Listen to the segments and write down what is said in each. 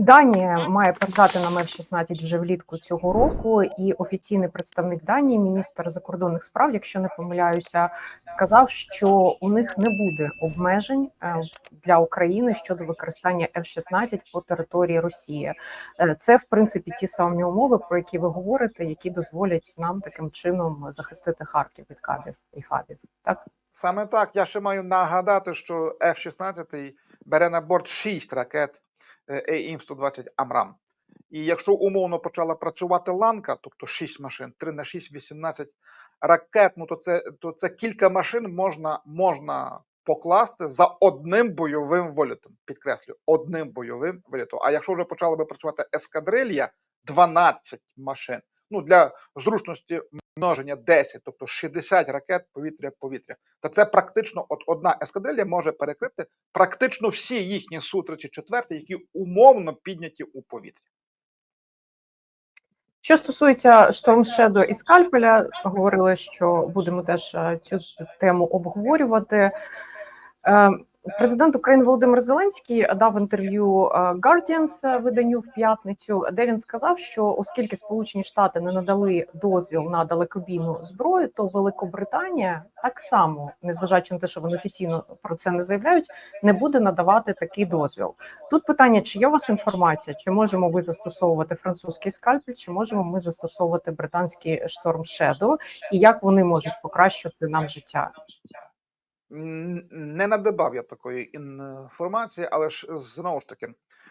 Данія має передати нам F-16 вже влітку цього року, і офіційний представник Данії, міністр закордонних справ, якщо не помиляюся, сказав, що у них не буде обмежень е, для України щодо використання F-16 по території Росії. Е, Це в принципі ті самі умови, про які ви говорите, які дозволять нам таким чином захистити Харків від кабів і фабів. Так Саме так. Я ще маю нагадати, що F-16 бере на борт 6 ракет е, AIM-120 Амрам. І якщо умовно почала працювати ланка, тобто 6 машин, 3 на 6, 18 ракет, ну то це, то це кілька машин можна, можна покласти за одним бойовим вилітом. Підкреслю, одним бойовим вилітом. А якщо вже почала би працювати ескадрилья, 12 машин. Ну, для зручності множення 10, тобто 60 ракет повітря-повітря. Та це практично от одна ескадрилья може перекрити практично всі їхні Су-34, які умовно підняті у повітря. Що стосується Storm Shadow і скальпеля, говорили, що будемо теж е, цю тему обговорювати. Президент України Володимир Зеленський дав інтерв'ю е, Guardians е, виданню в п'ятницю, де він сказав, що оскільки Сполучені Штати не надали дозвіл на далекобійну зброю, то Великобританія так само, незважаючи на те, що вони офіційно про це не заявляють, не буде надавати такий дозвіл. Тут питання: чи є у вас інформація, чи можемо ви застосовувати французький скальпель, чи можемо ми застосовувати британський Storm Shadow, і як вони можуть покращити нам життя? Не надибав я такої інформації, але ж знову ж таки,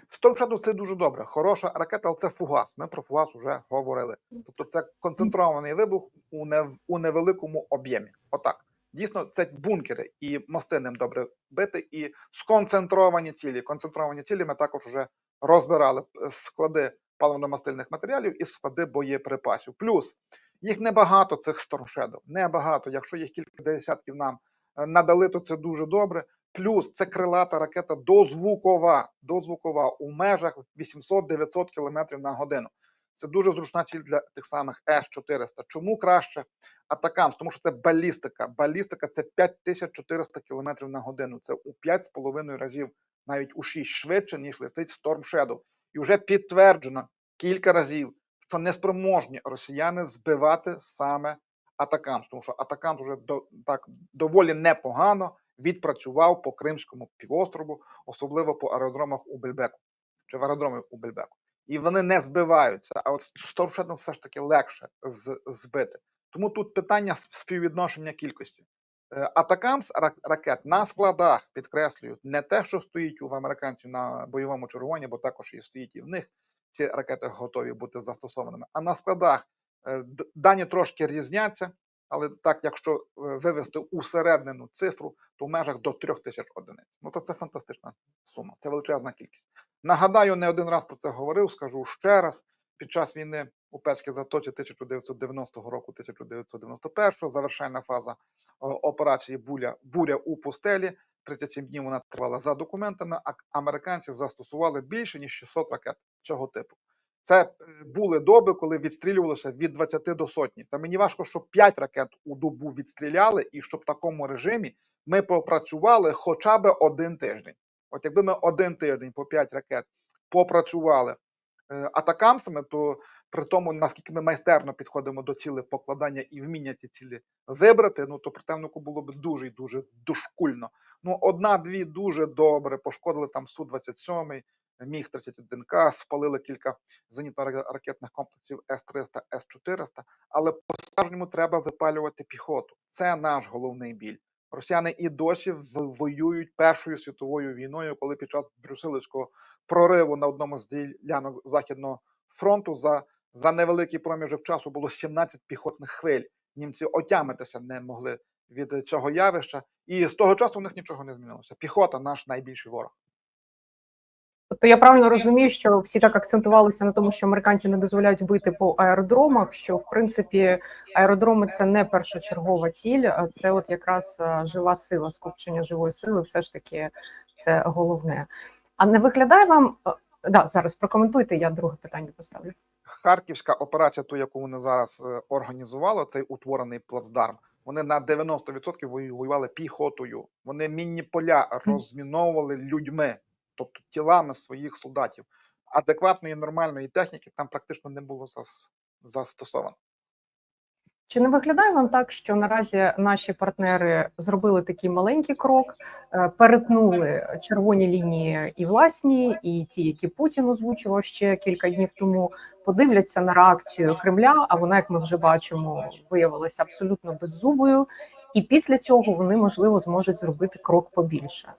Storm це дуже добре. Хороша ракета, але це фугас. Ми про фугас вже говорили. Тобто це концентрований вибух у, нев, у невеликому об'ємі. Отак. Дійсно, це бункери і мости ним добре бити, і сконцентровані тілі. Концентровані тілі ми також вже розбирали е, склади паливно-мастильних матеріалів і склади боєприпасів. Плюс їх небагато цих Storm небагато. Якщо їх кілька десятків нам надали, то це дуже добре. Плюс це крилата ракета дозвукова, дозвукова у межах 800-900 км на годину. Це дуже зручна ціль для тих самих С-400. Чому краще атакамс? Тому що це балістика. Балістика це 5400 км на годину. Це у 5,5 разів, навіть у 6 швидше, ніж летить Storm Shadow. І вже підтверджено кілька разів, що неспроможні росіяни збивати саме атакамс, тому що атакамс вже до, так доволі непогано відпрацював по Кримському півострову, особливо по аеродромах у Бельбеку чи в аеродромі у Бельбеку. І вони не збиваються. А от Storm все ж таки легше з, збити. Тому тут питання співвідношення кількості. Е, Атакамс ра- ракет на складах, підкреслюю, не те, що стоїть у американців на бойовому чергуванні, бо також і стоїть і в них. Ці ракети готові бути застосованими. А на складах дані трошки різняться, але так, якщо е, вивести усереднену цифру, то в межах до трьох тисяч одиниць. Ну то це фантастична сума, це величезна кількість. Нагадаю, не один раз про це говорив, скажу ще раз. Під час війни у Перській затоці 1990 року, 1991 завершальна фаза операції Буря, Буря у пустелі. 37 днів вона тривала за документами, а американці застосували більше ніж 600 ракет цього типу. Це е, були доби, коли відстрілювалося від 20 до сотні. Та мені важко, щоб 5 ракет у добу відстріляли, і щоб в такому режимі ми попрацювали хоча б один тиждень. От якби ми один тиждень по 5 ракет попрацювали е, атакамсами, то при тому, наскільки ми майстерно підходимо до цілей покладання і вміння ці цілі вибрати, ну то противнику було б дуже і дуже дошкульно. Ну, одна-дві дуже добре, пошкодили там Су-27, міг 31 к спалили кілька зенітно-ракетних комплексів С-300, С-400, але по-справжньому треба випалювати піхоту. Це наш головний біль. Росіяни і досі воюють Першою світовою війною, коли під час Брюсилівського прориву на одному з ділянок Західного фронту за, за невеликий проміжок часу було 17 піхотних хвиль. Німці отямитися не могли від цього явища, і з того часу у них нічого не змінилося. Піхота наш найбільший ворог. Тобто я правильно розумію, що всі так акцентувалися на тому, що американці не дозволяють бити по аеродромах. Що в принципі аеродроми це не першочергова ціль, а це от якраз е, жива сила, скупчення живої сили, все ж таки це головне. А не виглядає вам е, да зараз прокоментуйте? Я друге питання поставлю. Харківська операція, ту, яку вони зараз е, організували, цей утворений плацдарм. Вони на 90% воювали піхотою. Вони мінні поля розміновували людьми, тобто тілами своїх солдатів. адекватної нормальної техніки там практично не було зас- застосовано. Чи не виглядає вам так, що наразі наші партнери зробили такий маленький крок, е, перетнули червоні лінії і власні, і ті, які Путін озвучував ще кілька днів тому, подивляться на реакцію Кремля, а вона, як ми вже бачимо, виявилася абсолютно беззубою, і після цього вони можливо зможуть зробити крок побільше.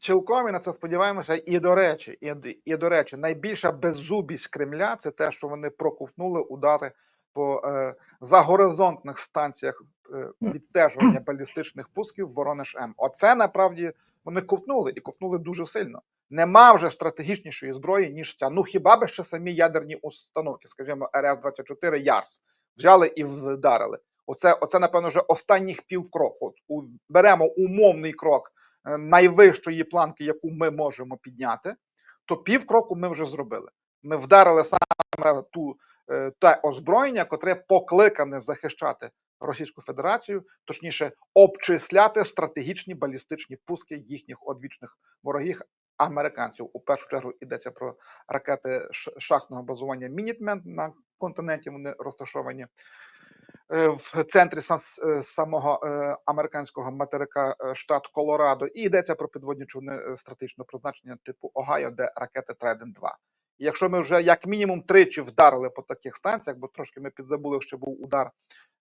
Цілком і на це сподіваємося. І до речі, і, і до речі, найбільша беззубість Кремля це те, що вони проковтнули удари по е, загоризонтних станціях е, відстежування балістичних пусків Воронеж М. Оце насправді вони ковтнули і ковтнули дуже сильно. Нема вже стратегічнішої зброї, ніж ця. Ну хіба би ще самі ядерні установки, скажімо, РС-24 Ярс, взяли і вдарили. Оце, оце напевно, вже останніх півкроку. От, у, беремо умовний крок найвищої планки, яку ми можемо підняти, то півкроку ми вже зробили. Ми вдарили саме ту е, те озброєння, котре покликане захищати Російську Федерацію, точніше, обчисляти стратегічні балістичні пуски їхніх одвічних ворогів. Американців у першу чергу йдеться про ракети шахтного базування Мінітмен на континенті. Вони розташовані е, в центрі сам- е, самого е, американського материка е, штат Колорадо, і йдеться про підводні човни е, стратегічного призначення типу Огайо, де ракети Треден 2 І якщо ми вже як мінімум тричі вдарили по таких станціях, бо трошки ми підзабули, що був удар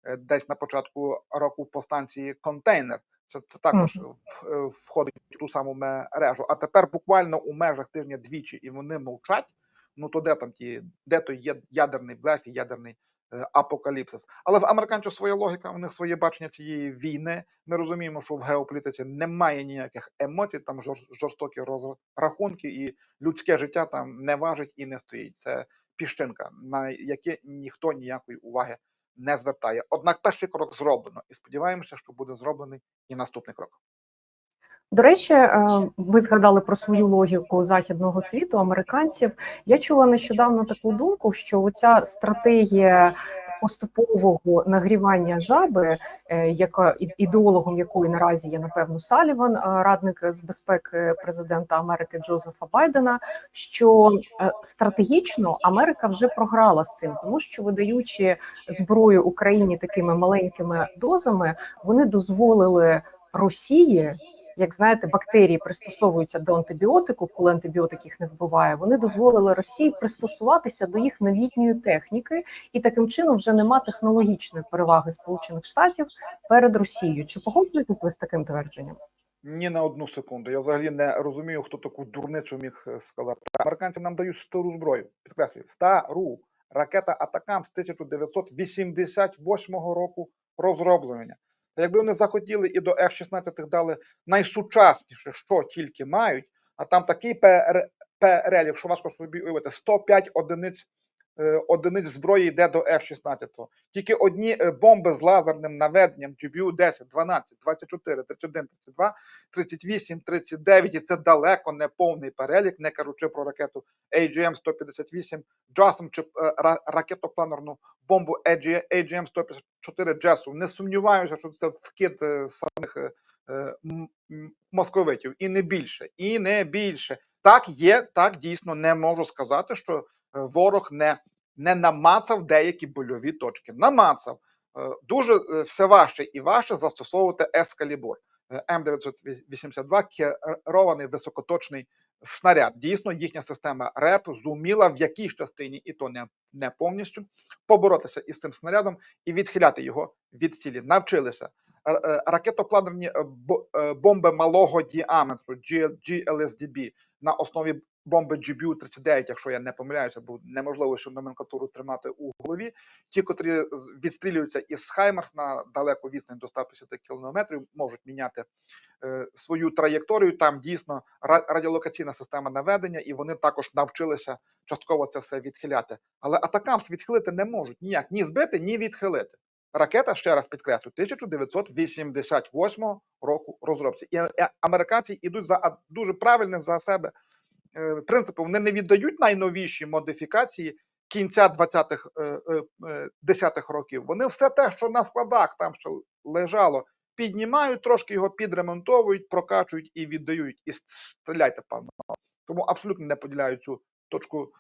е, десь на початку року по станції контейнер. Це, це також в- е, входить в ту саму мережу. А тепер буквально у межах тижня двічі, і вони мовчать. Ну то де там ті, де той ядерний блеф і ядерний е, апокаліпсис. Але в американців своя логіка, у них своє бачення цієї війни. Ми розуміємо, що в геополітиці немає ніяких емоцій, там жор- жорстокі розрахунки, і людське життя там не важить і не стоїть. Це піщинка, на яке ніхто ніякої уваги не звертає. Однак перший крок зроблено, і сподіваємося, що буде зроблений і наступний крок. До речі, е, ви згадали про свою логіку західного світу, американців. Я чула нещодавно таку думку, що оця стратегія поступового нагрівання жаби, е, яка ідеологом якої наразі є напевно Саліван, е, радник з безпеки президента Америки Джозефа Байдена. Що стратегічно Америка вже програла з цим, тому що видаючи зброю Україні такими маленькими дозами, вони дозволили Росії як знаєте, бактерії пристосовуються до антибіотику, коли антибіотик їх не вбиває. Вони дозволили Росії пристосуватися до їх новітньої техніки, і таким чином вже нема технологічної переваги Сполучених Штатів перед Росією. Чи погоджуєтесь ви з таким твердженням? Ні на одну секунду. Я взагалі не розумію, хто таку дурницю міг сказати. Американці нам дають стару зброю. Підкреслюю, стару ракета Атакам з 1988 року розроблення. Якби вони захотіли і до F-16 дали найсучасніше, що тільки мають, а там такий перелік, що важко собі уявити, 105 одиниць. Е, Одиниць зброї йде до F-16. Тільки одні е, бомби з лазерним наведенням GBU 10, 12, 24, 31, 32 38, 39, і це далеко не повний перелік, не кажучи про ракету AGM-158 JASM чи е, ракетопланерну бомбу AGM-154 JASM. Не сумніваюся, що це вкид самих московитів. І не більше, і не більше. Так є, так дійсно не можу сказати, що ворог не, не намацав деякі больові точки. Намацав. Е, Дуже е, все важче і важче застосовувати ескалібур. М982 керований високоточний снаряд. Дійсно, їхня система РЕП зуміла в якійсь частині, і то не, не повністю, поборотися із цим снарядом і відхиляти його від цілі. Навчилися. Р- е, Ракетопланерні е, бо- е, бомби малого діаметру GLSDB на основі бомби GBU-39, якщо я не помиляюся, бо неможливо цю номенклатуру тримати у голові. Ті, котрі відстрілюються із Хаймерс на далеку відстань до 150 кілометрів, можуть міняти е, свою траєкторію. Там дійсно радіолокаційна система наведення, і вони також навчилися частково це все відхиляти. Але атакамс відхилити не можуть ніяк ні збити, ні відхилити. Ракета, ще раз підкреслю, 1988 року розробці. І е, американці йдуть за дуже правильне за себе е, принципи. Вони не віддають найновіші модифікації кінця 20-х, е, е, 10-х років. Вони все те, що на складах там ще лежало, піднімають, трошки його підремонтовують, прокачують і віддають. І стріляйте, певно. Тому абсолютно не поділяю цю точку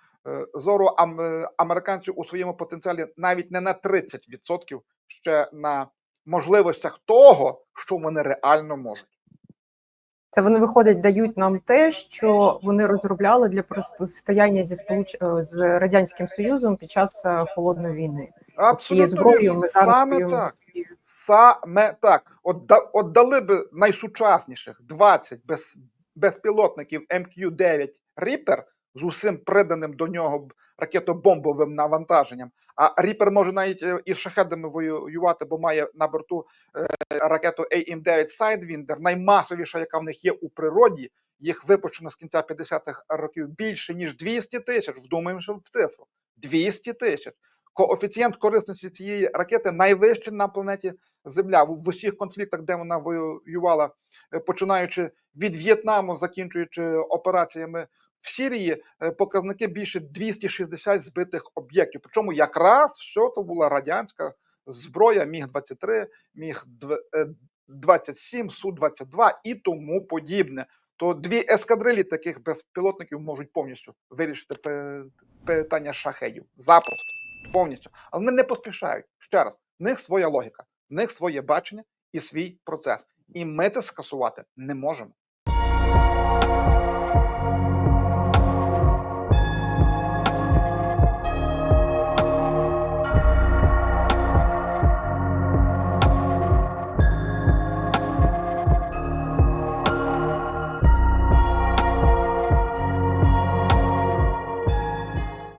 зору, ам, е, американці у своєму потенціалі навіть не на 30% ще на можливостях того, що вони реально можуть. Це вони виходять, дають нам те, що вони розробляли для протистояння зі сполуч е, з радянським союзом під час е, холодної війни. Цією зброєю ми зараз саме воюємо. так. Саме так. От, да, от дали би найсучасніших 20 без, безпілотників МQ-9 Reaper з усім приданим до нього ракетобомбовим навантаженням. А Reaper може навіть е, із шахедами воювати, бо має на борту е, ракету AIM-9 Sidewinder, наймасовіша, яка в них є у природі. Їх випущено з кінця 50-х років більше ніж 200 тисяч. Вдумаємося в цифру. 200 тисяч. Коефіцієнт корисності цієї ракети найвищий на планеті Земля. В в усіх конфліктах, де вона воювала, е, починаючи від В'єтнаму, закінчуючи операціями в Сірії, е, показники більше 260 збитих об'єктів. Причому якраз все це була радянська зброя, міг 23 міг 27 су 22 і тому подібне. То дві ескадрилі таких безпілотників можуть повністю вирішити питання шахедів. Запросто повністю. Але вони не поспішають. Ще раз, в них своя логіка, в них своє бачення і свій процес. І ми це скасувати не можемо.